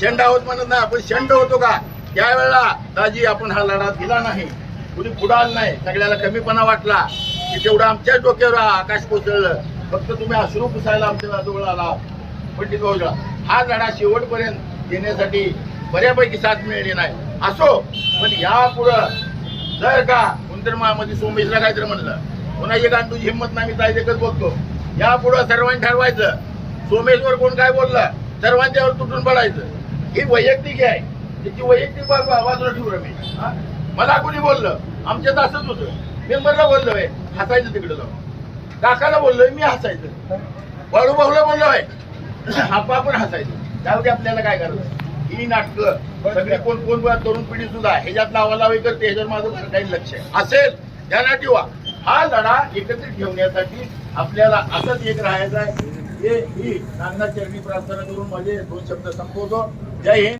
Sand आहोत म्हणत नाही आपण शेंड होतो का? त्यावेळेला दाजी आपण हा लढा दिला नाही. कुणी बुडाल नाही. सगळ्याला कमीपणा वाटला. की तेवढं आमच्याच डोक्यावर आकाश कोसळलं. फक्त तुम्ही अश्रू पुसायला आमच्या जवळ आला. पंडित भाऊला हा लढा शेवटपर्यंत देण्यासाठी बऱ्यापैकी साथ मिळाली नाही. असो पण यापुढं जर का कुंदरमामध्ये सोमेशला काहीतरी म्हणलं कोणाची कारण तुझी हिंमत नाही मी ताईदेखत बोलतो. यापुढं सर्वांनी ठरवायचं. सोमेश्वर कोण काय बोललं सर्वांच्यावर तुटून पडायचं. ही वैयक्तिक आहे. त्याची वैयक्तिक बाजूला ठेवू रे मी. मला कोणी बोललं आमच्यात असंच होतं. मेंबरला बोललोय हसायचं तिकडे जाऊन. काकाला बोललोय मी हसायचं. बाळू भाऊला बोललोय आपा पण हसायचं. त्यावेळी आपल्याला काय करायचं ही नाटकं सगळी कोण कोण तरुण पिढी सुद्धा ह्याच्यात लावालावी करते ह्याच्यात माझं घर काही लक्ष असेल त्यांना ठेवा. हा लढा एकत्रित ठेवण्यासाठी आपल्याला असंच एक राहायचं आहे. हे ही नांदा चरणी प्रार्थना करून माझे दोन शब्द संपवतो. जय हिंद.